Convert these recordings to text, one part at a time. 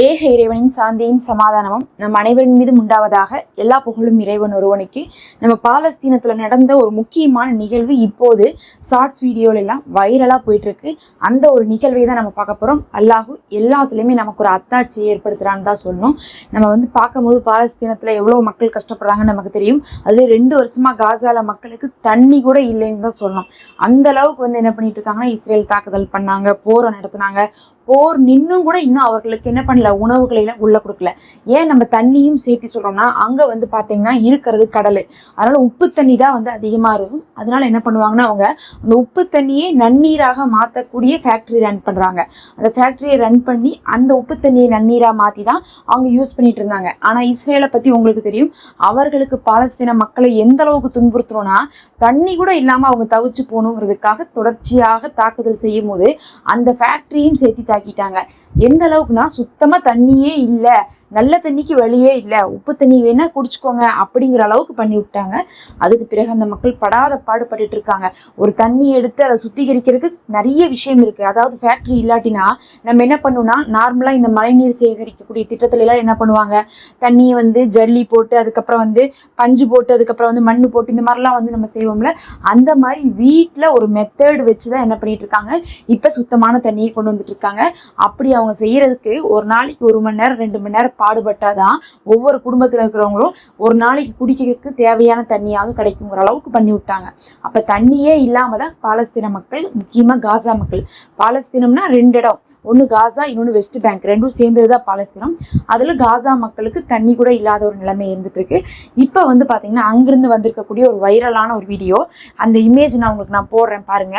ஏக இறைவனின் சாந்தியும் சமாதானமும் நம் அனைவரின் மீதும் உண்டாவதாக எல்லா புகழும் இறைவன் ஒருவனுக்கு. நம்ம பாலஸ்தீனத்தில் நடந்த ஒரு முக்கியமான நிகழ்வு இப்போது ஷார்ட்ஸ் வீடியோல எல்லாம் வைரலாக போயிட்டு இருக்கு அந்த ஒரு நிகழ்வை தான் நம்ம பார்க்க போகிறோம் அல்லாஹு எல்லாத்துலேயுமே நமக்கு ஒரு அத்தாட்சியை ஏற்படுத்துகிறான்னு தான் சொல்லணும். நம்ம வந்து பார்க்கும்போது பாலஸ்தீனத்தில் எவ்வளோ மக்கள் கஷ்டப்படுறாங்கன்னு நமக்கு தெரியும். அதுல ரெண்டு வருஷமாக காசால மக்களுக்கு தண்ணி கூட இல்லைன்னு தான் சொல்லணும். அந்த அளவுக்கு வந்து என்ன பண்ணிட்டு இருக்காங்கன்னா இஸ்ரேல் தாக்குதல் பண்ணாங்க போரை நடத்துனாங்க போர் நின்னும் கூட இன்னும் அவர்களுக்கு என்ன பண்ணல உணவுகளை எல்லாம் உள்ள கொடுக்கல. ஏன் நம்ம தண்ணியும் சேர்த்து சொல்றோம்னா அங்க வந்து பாத்தீங்கன்னா இருக்கிறது கடல். அதனால உப்பு தண்ணி தான் வந்து அதிகமா இருக்கும். அதனால என்ன பண்ணுவாங்கன்னா அவங்க அந்த உப்பு தண்ணியை நன்னீராக மாற்றக்கூடிய ஃபேக்டரி ரன் பண்றாங்க. அந்த ஃபேக்டரியை ரன் பண்ணி அந்த உப்பு தண்ணியை நன்னீரா மாத்தி தான் அவங்க யூஸ் பண்ணிட்டு இருந்தாங்க. ஆனா இஸ்ரேலை பத்தி உங்களுக்கு தெரியும். அவர்களுக்கு பாலஸ்தீன மக்களை எந்த அளவுக்கு துன்புறுத்தணும்னா தண்ணி கூட இல்லாம அவங்க தவிச்சு போகணுங்கிறதுக்காக தொடர்ச்சியாக தாக்குதல் செய்யும் போது அந்த ஃபேக்டரியும் சேர்த்து ஆக்கிட்டாங்க. எந்த அளவுக்குன்னா சுத்தமா தண்ணியே இல்லை. நல்ல தண்ணிக்கு வழியே இல்லை. உப்பு தண்ணி வேணா குடிச்சுக்கோங்க அப்படிங்கிற அளவுக்கு பண்ணி விட்டாங்க. அதுக்கு பிறகு அந்த மக்கள் படாத பாடுபட்டு இருக்காங்க. ஒரு தண்ணி எடுத்து அதை சுத்திகரிக்கிறதுக்கு நிறைய விஷயம் இருக்கு. அதாவது ஃபேக்டரி இல்லாட்டினா நம்ம என்ன பண்ணோம்னா நார்மலா இந்த மழைநீர் சேகரிக்கக்கூடிய திட்டத்துல எல்லாம் என்ன பண்ணுவாங்க? தண்ணியை வந்து ஜல்லி போட்டு அதுக்கப்புறம் வந்து பஞ்சு போட்டு அதுக்கப்புறம் வந்து மண்ணு போட்டு இந்த மாதிரிலாம் வந்து நம்ம செய்வோம்ல. அந்த மாதிரி வீட்டில் ஒரு மெத்தட் வச்சு தான் என்ன பண்ணிட்டு இருக்காங்க? இப்போ சுத்தமான தண்ணியை கொண்டு வந்துட்டு இருக்காங்க. அப்படி அவங்க செய்யறதுக்கு ஒரு நாளைக்கு ஒரு மணி நேரம் ரெண்டு மணி நேரம் பாடுபட்டால் தான் ஒவ்வொரு குடும்பத்தில் இருக்கிறவங்களும் ஒரு நாளைக்கு குடிக்கிறதுக்கு தேவையான தண்ணியாக கிடைக்குங்கிற அளவுக்கு பண்ணி விட்டாங்க. அப்போ தண்ணியே இல்லாமல் தான் பாலஸ்தீன மக்கள் முக்கியமாக காசா மக்கள். பாலஸ்தீனம்னா ரெண்டு இடம். ஒன்று காசா இன்னொன்று வெஸ்ட் பேங்க். ரெண்டும் சேர்ந்தது தான் பாலஸ்தீனம். அதில் காசா மக்களுக்கு தண்ணி கூட இல்லாத ஒரு நிலைமை இருந்துகிட்ருக்கு இப்போ வந்து பார்த்திங்கன்னா அங்கேருந்து வந்திருக்கக்கூடிய ஒரு வைரலான ஒரு வீடியோ. அந்த இமேஜ் நான் உங்களுக்கு நான் போடுறேன் பாருங்க.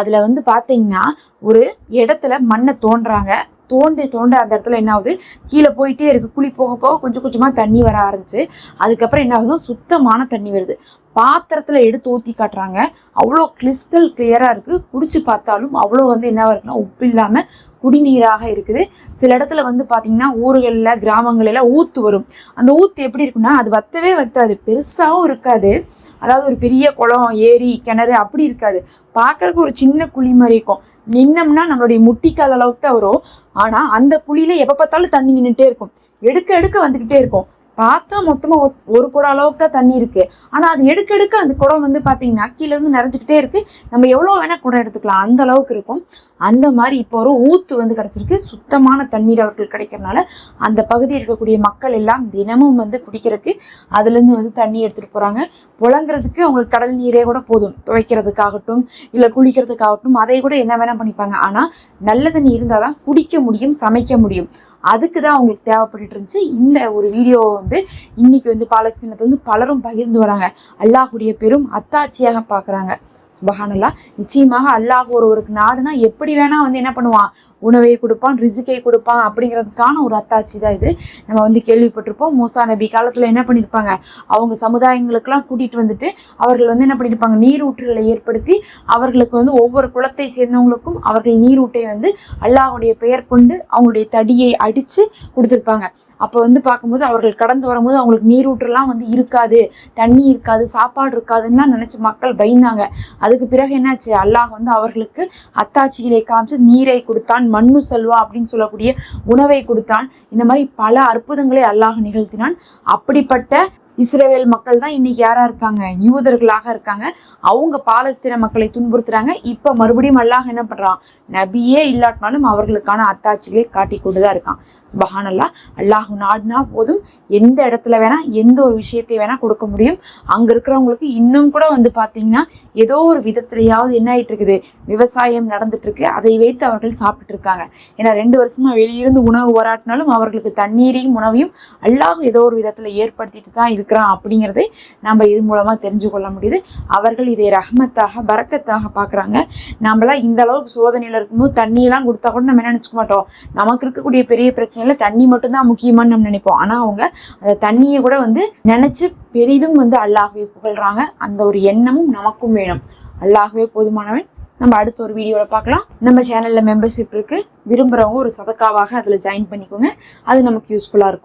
அதில் வந்து பார்த்தீங்கன்னா ஒரு இடத்துல மண்ணை தோன்றாங்க தோண்டி தோண்ட அந்த இடத்துல என்ன ஆகுது? கீழே போயிட்டே இருக்கு. குழி போக போக கொஞ்சம் கொஞ்சமாக தண்ணி வர ஆரம்பிச்சு அதுக்கப்புறம் என்ன ஆகுது சுத்தமான தண்ணி வருது. பாத்திரத்துல எடுத்து ஊற்றி காட்டுறாங்க. அவ்வளோ கிறிஸ்டல் கிளியரா இருக்கு. குடிச்சு பார்த்தாலும் அவ்வளோ வந்து என்ன இருக்குன்னா உப்பு இல்லாம குடிநீராக இருக்குது. சில இடத்துல வந்து பார்த்தீங்கன்னா ஊர்களில் கிராமங்கள்ல ஊத்து வரும். அந்த ஊத்து எப்படி இருக்குன்னா அது வத்தவே வத்தாது. பெருசாகவும் இருக்காது. அதாவது ஒரு பெரிய குளம் ஏரி கிணறு அப்படி இருக்காது. பார்க்குறக்கு ஒரு சின்ன குழி மாதிரி இருக்கும். நின்னம்னா நம்மளுடைய முட்டிக்கால் அளவுக்கு தான் வரும். ஆனால் அந்த குழியில் எப்போ பார்த்தாலும் தண்ணி நின்றுட்டே இருக்கும். எடுக்க எடுக்க வந்துக்கிட்டே இருக்கும். பார்த்தா மொத்தமாக ஒரு குடம் அளவுக்கு தான் தண்ணி இருக்குது ஆனால் அது எடுக்க எடுக்க அந்த குடம் வந்து பார்த்தீங்கன்னா கீழேருந்து நிறைஞ்சிக்கிட்டே இருக்குது நம்ம எவ்வளோ வேணால் குடம் எடுத்துக்கலாம். அந்த அளவுக்கு இருக்கும். அந்த மாதிரி இப்போ ஒரு ஊத்து வந்து கிடச்சிருக்கு. சுத்தமான தண்ணீர் அவர்கள் கிடைக்கிறனால அந்த பகுதியில் இருக்கக்கூடிய மக்கள் எல்லாம் தினமும் வந்து குடிக்கிறதுக்கு அதுலேருந்து வந்து தண்ணி எடுத்துகிட்டு போகிறாங்க புழங்குறதுக்கு அவங்களுக்கு கடல் நீரே கூட போதும். துவைக்கிறதுக்காகட்டும் இல்லை குளிக்கிறதுக்காகட்டும் அதை கூட என்ன வேணால் பண்ணிப்பாங்க. ஆனால் நல்ல தண்ணி இருந்தால் தான் குடிக்க முடியும் சமைக்க முடியும். அதுக்கு தான் அவங்களுக்கு தேவைப்பட்டுட்டு இருந்துச்சு. இந்த ஒரு வீடியோவை வந்து இன்னைக்கு வந்து பாலஸ்தீனத்தை வந்து பலரும் பகிர்ந்து வராங்க. அல்லாஹுடைய பெரும் அத்தாட்சியாக பார்க்குறாங்க. சுபஹானல்லா நிச்சயமாக அல்லாஹ் ஒருவருக்கு நாடுனா எப்படி வேணா வந்து என்ன பண்ணுவான்? உணவை கொடுப்பான் ரிசுக்கை கொடுப்பான் அப்படிங்கிறதுக்கான ஒரு அத்தாட்சி தான் இது. நம்ம வந்து கேள்விப்பட்டிருப்போம் மூசா நபி காலத்தில் என்ன பண்ணியிருப்பாங்க அவங்க சமுதாயங்களுக்கெல்லாம் கூட்டிட்டு வந்துட்டு அவர்கள் வந்து என்ன பண்ணியிருப்பாங்க நீரூற்றுகளை ஏற்படுத்தி அவர்களுக்கு வந்து ஒவ்வொரு குலத்தை சேர்ந்தவங்களுக்கும் அவர்கள் நீரூட்டை வந்து அல்லாஹுடைய பெயர் கொண்டு அவங்களுடைய தடியை அடித்து கொடுத்துருப்பாங்க. அப்போ வந்து பார்க்கும்போது அவர்கள் கடந்து வரும்போது அவங்களுக்கு நீரூற்றுலாம் வந்து இருக்காது தண்ணி இருக்காது சாப்பாடு இருக்காதுன்னா நினச்சி மக்கள் பயந்தாங்க. அது அதுக்கு பிறகு என்னாச்சு? அல்லாஹ் வந்து அவர்களுக்கு அத்தாட்சிகளை காமிச்சு நீரை கொடுத்தான் மண்ணு செல்வா அப்படின்னு சொல்லக்கூடிய உணவை கொடுத்தான். இந்த மாதிரி பல அற்புதங்களை அல்லாஹ் நிகழ்த்தினான். அப்படிப்பட்ட இஸ்ரேல் மக்கள் தான் இன்னைக்கு யாரா இருக்காங்க? யூதர்களாக இருக்காங்க. அவங்க பாலஸ்தீன மக்களை துன்புறுத்துறாங்க. இப்ப மறுபடியும் அல்லாஹ் என்ன பண்றான்? நபியே இல்லாட்டினாலும் அவர்களுக்கான அத்தாட்சிகளை காட்டி கொண்டுதான் இருக்கான். சுபஹானல்லா அல்லாஹ் நாடுனா போதும். எந்த இடத்துல வேணா எந்த ஒரு விஷயத்தை வேணா கொடுக்க முடியும். அங்க இருக்கிறவங்களுக்கு இன்னும் கூட வந்து பாத்தீங்கன்னா ஏதோ ஒரு விதத்திலேயாவது என்ன ஆயிட்டு இருக்குது விவசாயம் நடந்துட்டு இருக்கு அதை வைத்து அவர்கள் சாப்பிட்டுட்டு இருக்காங்க ஏன்னா ரெண்டு வருஷமா வெளியிருந்து உணவு போராட்டினாலும் அவர்களுக்கு தண்ணீரையும் உணவையும் அல்லாஹ் ஏதோ ஒரு விதத்துல ஏற்படுத்திட்டு தான் இருக்கிறான் அப்படிங்கிறதை நம்ம இது மூலமாக தெரிஞ்சு கொள்ள முடியுது. அவர்கள் இதை ரஹ்மத்தாக பரக்கத்தாக பார்க்குறாங்க. நம்மளாம் இந்த அளவுக்கு சோதனையில் இருக்கும்போது தண்ணியெல்லாம் கொடுத்தா கூட நம்ம என்ன நினச்சிக்க மாட்டோம். நமக்கு இருக்கக்கூடிய பெரிய பிரச்சனையில் தண்ணி மட்டும்தான் முக்கியமான்னு நம்ம நினைப்போம். ஆனால் அவங்க அந்த தண்ணியை கூட வந்து நினச்சி பெரிதும் வந்து அல்லாகவே புகழ்கிறாங்க அந்த ஒரு எண்ணமும் நமக்கும் வேணும். அல்லாகவே போதுமானவன். நம்ம அடுத்த ஒரு வீடியோவில் பார்க்கலாம். நம்ம சேனலில் மெம்பர்ஷிப் இருக்குது விரும்புகிறவங்க ஒரு சதக்காவாக அதில் ஜாயின் பண்ணிக்கோங்க. அது நமக்கு யூஸ்ஃபுல்லாக இருக்கும்.